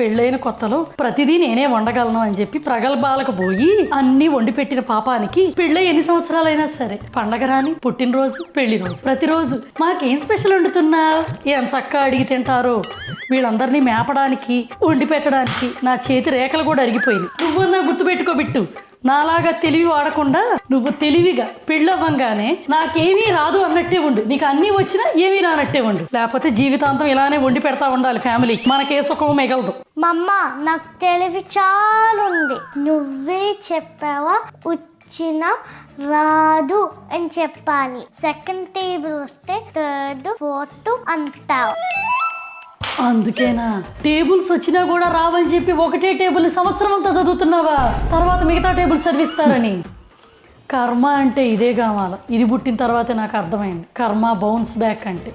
పెళ్ళైన కొత్తలో ప్రతిదీ నేనే వండగలను అని చెప్పి ప్రగల్భాలకు పోయి అన్ని వండి పెట్టిన పాపానికి పెళ్ళై ఎన్ని సంవత్సరాలైనా సరే పండగ రాని పుట్టినరోజు పెళ్ళి రోజు ప్రతిరోజు మాకేం స్పెషల్ వండుతున్నా ఏం చక్కగా అడిగి తింటారో? వీళ్ళందరినీ మేపడానికి వండి పెట్టడానికి నా చేతి రేఖలు కూడా అరిగిపోయినాయి. నువ్వన్నా గుర్తుపెట్టుకో బిట్టు. నాలాగా తెలివి వాడకుండా నువ్వు తెలివిగా పెళ్ళవ్వంగానే నాకేమీ రాదు అన్నట్టే ఉండు. నీకు అన్నీ వచ్చినా ఏమీ రానట్టే ఉండు. లేకపోతే జీవితాంతం ఇలానే వండి పెడతా ఉండాలి ఫ్యామిలీ. మనకే సుఖం మిగలదు. మమ్మ నాకు తెలివి చాలా ఉంది నువ్వే చెప్పావా? వచ్చిన రాదు అని చెప్పాలి. సెకండ్ టేబుల్ వస్తే థర్డ్ ఫోర్త్ అంటావు. అందుకేనా? టేబుల్స్ వచ్చినా కూడా రావని చెప్పి ఒకటే టేబుల్ సంవత్సరం అంతా చదువుతున్నావా? తర్వాత మిగతా టేబుల్స్ చదివిస్తారని. కర్మ అంటే ఇదే కావాల. ఇది పుట్టిన తర్వాతే నాకు అర్థమైంది. కర్మ బౌన్స్ బ్యాక్ అంటే.